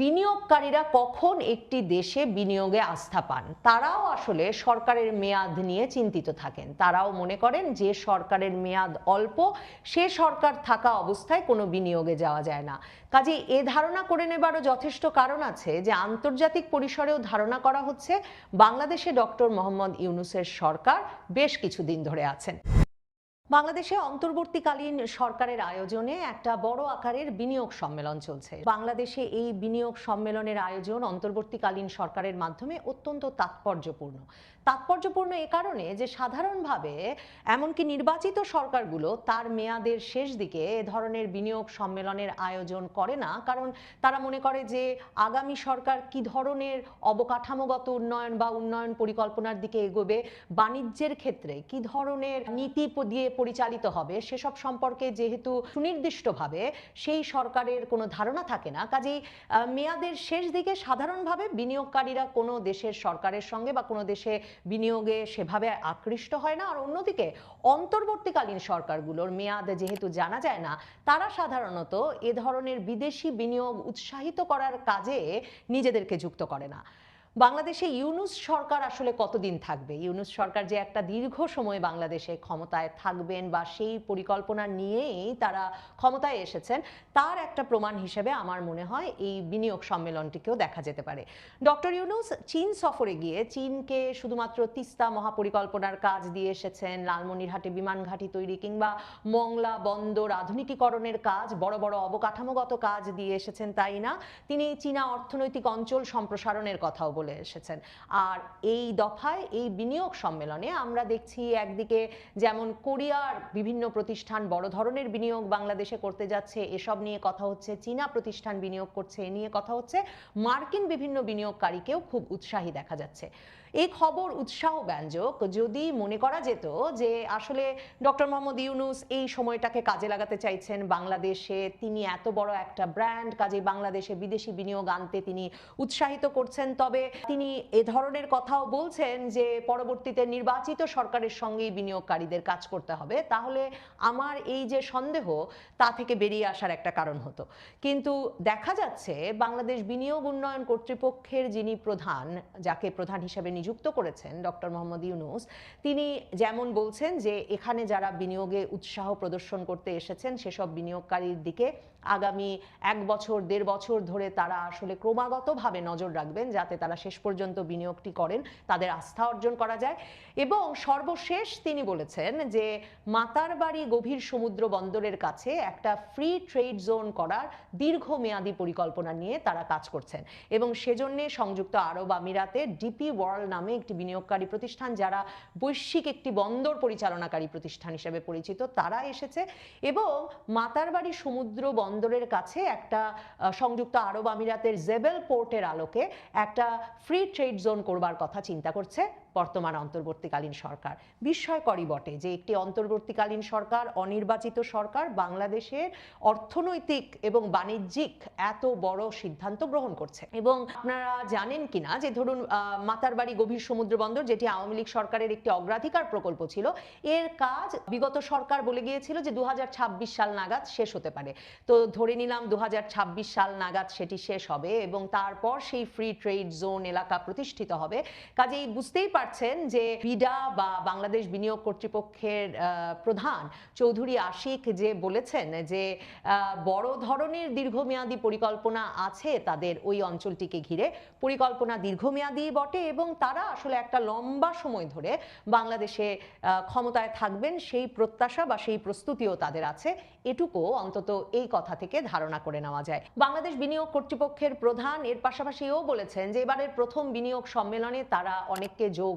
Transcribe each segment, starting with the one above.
বিনিয়োগকারীরা কখন একটি দেশে বিনিয়োগে আস্থা পান? তারাও আসলে সরকারের মেয়াদ নিয়ে চিন্তিত থাকেন। তারাও মনে করেন যে সরকারের মেয়াদ অল্প, সে সরকার থাকা অবস্থায় কোনো বিনিয়োগে যাওয়া যায় না। কাজে এ ধারণা করে নেবারও যথেষ্ট কারণ আছে যে আন্তর্জাতিক পরিসরেও ধারণা করা হচ্ছে, বাংলাদেশে ডক্টর মোহাম্মদ ইউনুসের সরকার বেশ কিছুদিন ধরে আছেন। বাংলাদেশে অন্তর্বর্তীকালীন সরকারের আয়োজনে একটা বড় আকারের বিনিয়োগ সম্মেলন চলছে। বাংলাদেশে এই বিনিয়োগ সম্মেলনের আয়োজন অন্তর্বর্তীকালীন সরকারের মাধ্যমে অত্যন্ত তাৎপর্যপূর্ণ। তাৎপর্যপূর্ণ এ কারণে যে সাধারণভাবে এমনকি নির্বাচিত সরকারগুলো তার মেয়াদের শেষ দিকে এ ধরনের বিনিয়োগ সম্মেলনের আয়োজন করে না। কারণ তারা মনে করে যে আগামী সরকার কি ধরনের অবকাঠামোগত উন্নয়ন বা উন্নয়ন পরিকল্পনার দিকে এগোবে, বাণিজ্যের ক্ষেত্রে কি ধরনের নীতি দিয়ে পরিচালিত হবে, সেসব সম্পর্কে যেহেতু সুনির্দিষ্টভাবে সেই সরকারের কোনো ধারণা থাকে না, কাজেই মেয়াদের শেষ দিকে সাধারণভাবে বিনিয়োগকারীরা কোনো দেশের সরকারের সঙ্গে বা কোনো দেশে বিনিয়োগে সেভাবে আকৃষ্ট হয় না। আর অন্যদিকে, অন্তর্বর্তীকালীন সরকারগুলোর মেয়াদ যেহেতু জানা যায় না, তারা সাধারণত এ ধরনের বিদেশি বিনিয়োগ উৎসাহিত করার কাজে নিজেদেরকে যুক্ত করে না। বাংলাদেশে ইউনুস সরকার আসলে কতদিন থাকবে? ইউনুস সরকার যে একটা দীর্ঘ সময় বাংলাদেশে ক্ষমতায় থাকবেন বা সেই পরিকল্পনা নিয়েই তারা ক্ষমতায় এসেছেন, তার একটা প্রমাণ হিসেবে আমার মনে হয় এই বিনিয়োগ সম্মেলনটিকেও দেখা যেতে পারে। ডক্টর ইউনুস চীন সফরে গিয়ে চীনকে শুধুমাত্র তিস্তা মহাপরিকল্পনার কাজ দিয়ে এসেছেন, লালমনিরহাটে বিমান ঘাঁটি তৈরি কিংবা মংলা বন্দর আধুনিকীকরণের কাজ, বড় বড় অবকাঠামোগত কাজ দিয়ে এসেছেন তাই না? তিনি চীনা অর্থনৈতিক অঞ্চল সম্প্রসারণের কথাও বলে এসেছেন। আর এই দফায়, এই বিনিয়োগ সম্মেলনে আমরা দেখছি একদিকে যেমন কোরিয়ার বিভিন্ন প্রতিষ্ঠান বড় ধরনের বিনিয়োগ বাংলাদেশে করতে যাচ্ছে, এসব নিয়ে কথা হচ্ছে, চীনা প্রতিষ্ঠান বিনিয়োগ করছে, এ নিয়ে কথা হচ্ছে। মার্কিন বিভিন্ন বিনিয়োগকারীকেও খুব উৎসাহী দেখা যাচ্ছে। এই খবর উৎসাহ ব্যঞ্জক। যদি মনে করা যেত যে আসলে ডক্টর মোহাম্মদ ইউনুস এই সময়টাকে কাজে লাগাতে চাইছেন, বাংলাদেশে তিনি এত বড় একটা ব্র্যান্ড কাজে বাংলাদেশে বিদেশি বিনিয়োগ আনতে তিনি উৎসাহিত করছেন, তবে তিনি এ ধরনের কথাও বলছেন যে পরবর্তীতে নির্বাচিত সরকারের সঙ্গেই বিনিয়োগকারীদের কাজ করতে হবে। তাহলে আমার এই যে সন্দেহ, তা থেকে বেরিয়ে আসার একটা কারণ হতো। কিন্তু দেখা যাচ্ছে বাংলাদেশ বিনিয়োগ উন্নয়ন কর্তৃপক্ষের যিনি প্রধান, যাকে প্রধান হিসেবে নিযুক্ত করেছেন ডক্টর মোহাম্মদ ইউনুস, তিনি যেমন বলছেন যে এখানে যারা বিনিয়োগে উৎসাহ প্রদর্শন করতে এসেছেন, সেসব বিনিয়োগকারীর দিকে আগামী এক বছর, দেড় বছর ধরে তারা আসলে ক্রমাগতভাবে নজর রাখবেন যাতে তারা শেষ পর্যন্ত বিনিয়োগটি করেন, তাদের আস্থা অর্জন করা যায়। এবং সর্বশেষ তিনি বলেছেন যে মাতার বাড়ি গভীর সমুদ্র বন্দরের কাছে একটা ফ্রি ট্রেড জোন করার দীর্ঘমেয়াদী পরিকল্পনা নিয়ে তারা কাজ করছেন। এবং সেজন্যে সংযুক্ত আরব আমিরাতে ডিপি ওয়ার্ল্ড নামে একটি বিনিয়োগকারী প্রতিষ্ঠান, যারা বৈশ্বিক একটি বন্দর পরিচালনাকারী প্রতিষ্ঠান হিসেবে পরিচিত, তারা এসেছে। এবং মাতার বাড়ি সমুদ্র বন্দরের কাছে একটা সংযুক্ত আরব আমিরাতের জেবেল পোর্টের আলোকে একটা ফ্রি ট্রেড জোন করবার কথা চিন্তা করছে। বর্তমান অন্তর্বর্তীকালীন সরকার। বিস্ময়করই বটে যে একটি অন্তর্বর্তীকালীন সরকার, অনির্বাচিত সরকার বাংলাদেশের অর্থনৈতিক এবং বাণিজ্যিক এত বড় সিদ্ধান্ত গ্রহণ করছে। এবং আপনারা জানেন কিনা যে ধরুন মাতারবাড়ি গভীর সমুদ্র বন্দর, যেটি আওয়ামী লীগ সরকারের একটি অগ্রাধিকার প্রকল্প ছিল, এর কাজ বিগত সরকার বলে গিয়েছিল যে দু হাজার ছাব্বিশ সাল নাগাদ শেষ হতে পারে। তো ধরে নিলাম দু হাজার ছাব্বিশ সাল নাগাদ সেটি শেষ হবে এবং তারপর সেই ফ্রি ট্রেড জোন এলাকা প্রতিষ্ঠিত হবে। কাজেই বুঝতেই পারছেন যে বিডা বা বাংলাদেশ বিনিয়োগ কর্তৃপক্ষের প্রধান চৌধুরী আশিক যে বলেছেন যে বড় ধরনের দীর্ঘমেয়াদী পরিকল্পনা আছে তাদের ওই অঞ্চলটিকে ঘিরে। পরিকল্পনা দীর্ঘমেয়াদী বটে এবং তারা আসলে একটা লম্বা সময় ধরে বাংলাদেশে ক্ষমতায় থাকবেন। সেই প্রত্যাশা বা সেই প্রস্তুতিও তাদের আছে। এটুকু অন্তত এই কথা থেকে ধারণা করে নেওয়া যায়। বাংলাদেশ বিনিয়োগ কর্তৃপক্ষের প্রধান এর পাশাপাশি এও বলেছেন যে, এবারের প্রথম বিনিয়োগ সম্মেলনে তারা অনেককে যোগ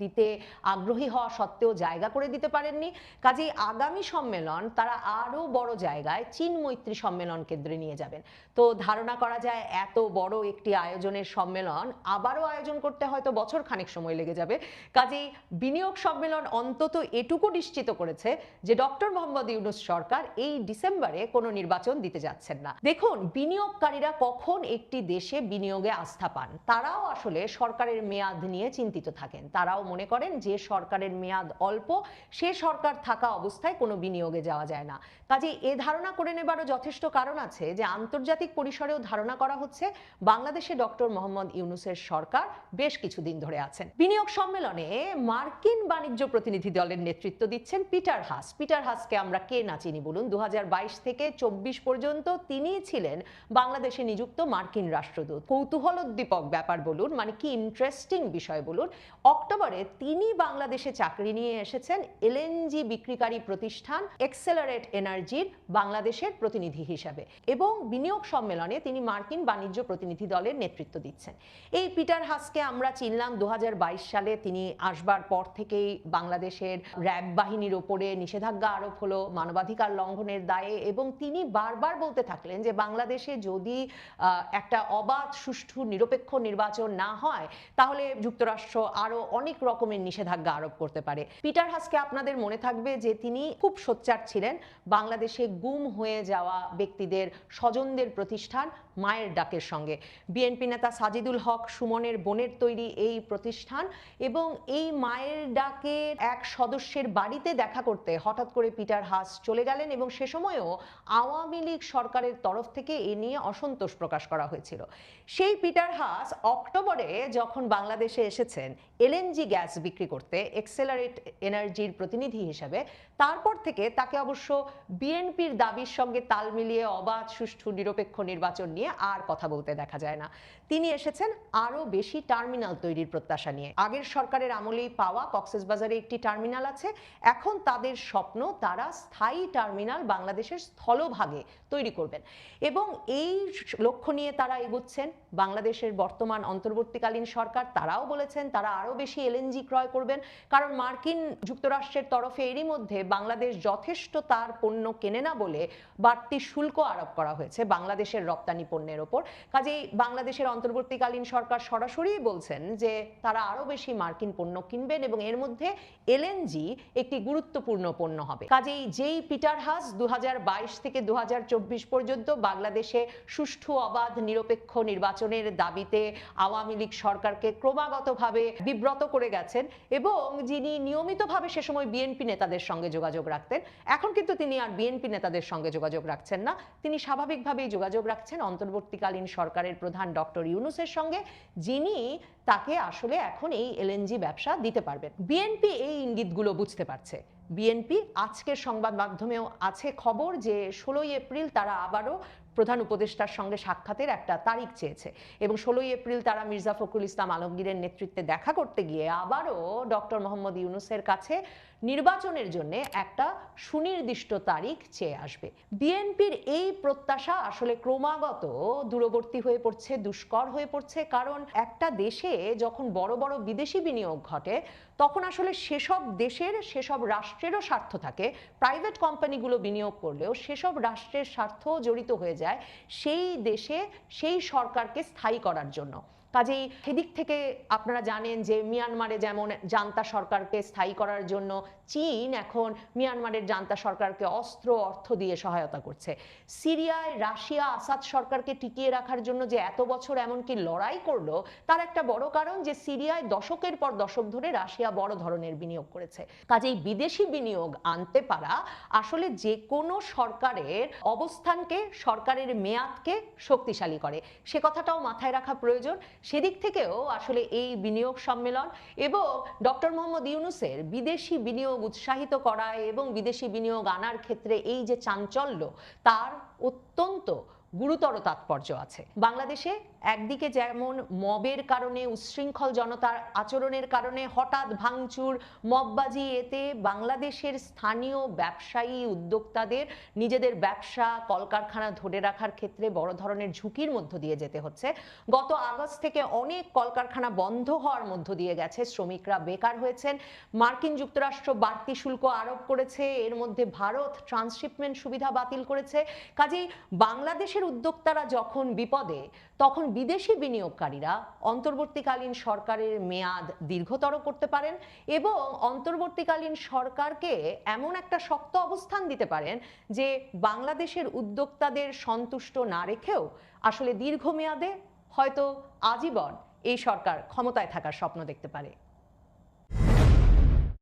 দিতে আগ্রহী হওয়া সত্ত্বেও জায়গা করে দিতে পারেননি। কাজেই আগামী সম্মেলন তারা আরও বড় জায়গায় চীন মৈত্রী সম্মেলন কেন্দ্রে নিয়ে যাবেন। তো ধারণা করা যায় এত বড় একটি আয়োজনের সম্মেলন আবারও আয়োজন করতে হয়তো বছর খানেক সময় লেগে যাবে। কাজেই বিনিয়োগ সম্মেলন অন্তত এটুকু নিশ্চিত করেছে যে ডক্টর মোহাম্মদ ইউনুস সরকার এই ডিসেম্বরে কোনো নির্বাচন দিতে যাচ্ছেন না। দেখুন, বিনিয়োগকারীরা কখন একটি দেশে বিনিয়োগে আস্থা পান, তারাও আসলে সরকারের মেয়াদ নিয়ে চিন্তিত থাকেন। থাকেন। তারাও মনে করেন যে সরকারের মেয়াদ অল্প, সে সরকার থাকা অবস্থায় কোনো বিনিয়োগে যাওয়া যায় না। কাজে এ ধারণা করে নেবারও যথেষ্ট কারণ আছে যে আন্তর্জাতিক পরিসরেও ধারণা করা হচ্ছে বাংলাদেশে ডক্টর মোহাম্মদ ইউনুসের সরকার বেশ কিছুদিন ধরে আছেন। বিনিয়োগ সম্মেলনে মার্কিন বাণিজ্য প্রতিনিধি দলের নেতৃত্ব দিচ্ছেন পিটার হাস। পিটার হাসকে আমরা কে না চিনি বলুন? দু হাজার বাইশ থেকে চব্বিশ পর্যন্ত তিনি ছিলেন বাংলাদেশে নিযুক্ত মার্কিন রাষ্ট্রদূত। কৌতূহলোদ্দীপক ব্যাপার বলুন মানে কি ইন্টারেস্টিং বিষয় বলুন। অক্টোবরে তিনি বাংলাদেশে চাকরি নিয়ে এসেছেন। এলএনজি বিক্রিকারী প্রতিষ্ঠান এক্সেলারেট এনার্জির বাংলাদেশের প্রতিনিধি হিসাবে এবং বিনিয়োগ সম্মেলনে তিনি মার্কিন বাণিজ্য প্রতিনিধি দলের নেতৃত্ব দিচ্ছেন। এই পিটার হাসকে আমরা চিনলাম দু সালে তিনি আসবার পর থেকেই বাংলাদেশের র্যাব বাহিনীর ওপরে নিষেধাজ্ঞা আরোপ হলো, মানবাধিকার লঙ্ঘনের দায়ে এবং তিনি বারবার বলতে থাকলেন যে বাংলাদেশে যদি একটা অবাধ, সুষ্ঠু, নিরপেক্ষ নির্বাচন না হয়, তাহলে যুক্তরাষ্ট্র আরও অনেক রকমের নিষেধাজ্ঞা আরোপ করতে পারে। পিটার হাসকে আপনাদের মনে থাকবে যে তিনি খুব সোচ্চার ছিলেন। বাংলাদেশে গুম হয়ে যাওয়া ব্যক্তিদের, স্বজনদের প্রতিষ্ঠান মায়ের ডাকের সঙ্গে। বিএনপি নেতা সাজিদুল হক, সুমনের বোনের তৈরি এই প্রতিষ্ঠান এবং এই মায়ের ডাকের এক সদস্যের বাড়িতে দেখা করতে হঠাৎ করে পিটার হাস চলে গেলেন এবং সে সময়ও আওয়ামী লীগ সরকারের তরফ থেকে এ নিয়ে অসন্তোষ প্রকাশ করা হয়েছিল। সেই পিটার হাস অক্টোবরে যখন বাংলাদেশে এসেছেন এলএনজি গ্যাস বিক্রি করতে এক্সেলারেট এনার্জির প্রতিনিধি হিসেবে, তারপর থেকে তাকে অবশ্য বিএনপির দাবির সঙ্গে তাল মিলিয়ে অবাধ, সুষ্ঠু, নিরপেক্ষ নির্বাচন নিয়ে আর কথা বলতে দেখা যায় না। তিনি এসেছেন আরও বেশি টার্মিনাল তৈরির প্রত্যাশা নিয়ে। আগের সরকারের আমলেই পাওয়া কক্সবাজারে একটি টার্মিনাল আছে। এখন তাদের স্বপ্ন তারা স্থায়ী টার্মিনাল বাংলাদেশের স্থলভাগে তৈরি করবেন। এবং এই লক্ষ্য নিয়ে তারা এগুচ্ছেন। বাংলাদেশের বর্তমান অন্তর্বর্তীকালীন সরকার, তারাও বলেছেন তারা আরও বেশি এলএনজি ক্রয় করবেন। কারণ মার্কিন যুক্তরাষ্ট্রের তরফে এরই মধ্যে বাংলাদেশ যথেষ্ট তার পণ্য কেনে না বলে বাড়তি শুল্ক আরোপ করা হয়েছে বাংলাদেশের রপ্তানি পণ্যের ওপর। কাজেই বাংলাদেশের অন্তর্বর্তীকালীন সরকার সরাসরি বলছেন যে তারা আরও বেশি মার্কিন পণ্য কিনবেন এবং এর মধ্যে এলএনজি একটি গুরুত্বপূর্ণ পণ্য হবে। কাজেই যেই পিটার হাস দু থেকে দু হাজার চব্বিশ পর্যন্ত বাংলাদেশে সুষ্ঠু, অবাধ, নিরপেক্ষ নির্বাচনের দাবিতে আওয়ামী লীগ সরকারকে ক্রমাগতভাবে বিব্রত করে গেছেন এবং যিনি নিয়মিতভাবে সে সময় বিএনপি নেতাদের সঙ্গে যোগাযোগ রাখতেন, এখন কিন্তু তিনি আর বিএনপি নেতাদের সঙ্গে যোগাযোগ রাখছেন না। তিনি স্বাভাবিকভাবেই যোগাযোগ রাখছেন অন্তর্বর্তীকালীন সরকারের প্রধান ডক্টর ইউনুসের সঙ্গে, যিনি তাকে আসলে এখন এই এলএনজি ব্যবসা দিতে পারবেন। বিএনপি এই ইঙ্গিতগুলো বুঝতে পারছে। বিএনপি আজকের সংবাদ মাধ্যমেও আছে খবর যে ষোলোই এপ্রিল তারা আবারও প্রধান উপদেষ্টার সঙ্গে সাক্ষাতের একটা তারিখ চেয়েছে। এবং ষোলোই এপ্রিল তারা মির্জা ফখরুল ইসলাম আলমগীরের নেতৃত্বে দেখা করতে গিয়ে আবারও ডক্টর মোহাম্মদ ইউনুসের কাছে নির্বাচনের জন্য একটা সুনির্দিষ্ট তারিখ চেয়ে আসবে। বিএনপির এই প্রত্যাশা আসলে ক্রমাগত দূরবর্তী হয়ে পড়ছে, দুষ্কর হয়ে পড়ছে। কারণ একটা দেশে যখন বড় বড় বিদেশি বিনিয়োগ ঘটে তখন আসলে সেসব দেশের, সেসব রাষ্ট্রেরও স্বার্থ থাকে। প্রাইভেট কোম্পানিগুলো বিনিয়োগ করলেও সেসব রাষ্ট্রের স্বার্থ জড়িত হয়ে যায় সেই দেশে, সেই সরকারকে স্থায়ী করার জন্য। কাজেই সেদিক থেকে আপনারা জানেন যে মিয়ানমারে যেমন জান্তা সরকারকে স্থায়ী করার জন্য চীন এখন মিয়ানমারের জান্তা সরকারকে অস্ত্র, অর্থ দিয়ে সহায়তা করছে। সিরিয়ায় রাশিয়া, আসাদ সরকারকে টিকিয়ে রাখার জন্য যে এত বছর এমনকি লড়াই করল, তার একটা বড় কারণ যে সিরিয়ায় দশকের পর দশক ধরে রাশিয়া বড় ধরনের বিনিয়োগ করেছে। কাজেই বিদেশি বিনিয়োগ আনতে পারা আসলে যে কোনো সরকারের অবস্থানকে, সরকারের মেয়াদকে শক্তিশালী করে। সে কথাটাও মাথায় রাখা প্রয়োজন। সেদিক থেকেও আসলে এই বিনিয়োগ সম্মেলন এবং ডক্টর মোহাম্মদ ইউনুসের বিদেশি বিনিয়োগ উৎসাহিত করা এবং বিদেশি বিনিয়োগ আনার ক্ষেত্রে এই যে চাঞ্চল্য, তার অত্যন্ত গুরুতর তাৎপর্য আছে। বাংলাদেশে একদিকে যেমন মবের কারণে উচ্ছৃঙ্খল জনতার আচরণের কারণে হঠাৎ ভাঙচুর, মববাজি, এতে বাংলাদেশের স্থানীয় ব্যবসায়ী উদ্যোক্তাদের নিজেদের ব্যবসা, কলকারখানা ধরে রাখার ক্ষেত্রে বড় ধরনের ঝুঁকির মধ্য দিয়ে যেতে হচ্ছে। গত আগস্ট থেকে অনেক কলকারখানা বন্ধ হওয়ার মধ্য দিয়ে গেছে। শ্রমিকরা বেকার হয়েছেন। মার্কিন যুক্তরাষ্ট্র বাড়তি শুল্ক আরোপ করেছে। এর মধ্যে ভারত ট্রান্সশিপমেন্ট সুবিধা বাতিল করেছে। কাজেই বাংলাদেশের উদ্যোক্তারা যখন বিপদে, তখন বিদেশি বিনিয়োগকারীরা অন্তর্বর্তীকালীন সরকারের মেয়াদ দীর্ঘতর করতে পারেন এবং অন্তর্বর্তীকালীন সরকারকে এমন একটা শক্ত অবস্থান দিতে পারেন যে বাংলাদেশের উদ্যোক্তাদের সন্তুষ্ট না রেখেও আসলে দীর্ঘমেয়াদে হয়তো আজীবন এই সরকার ক্ষমতায় থাকার স্বপ্ন দেখতে পারে।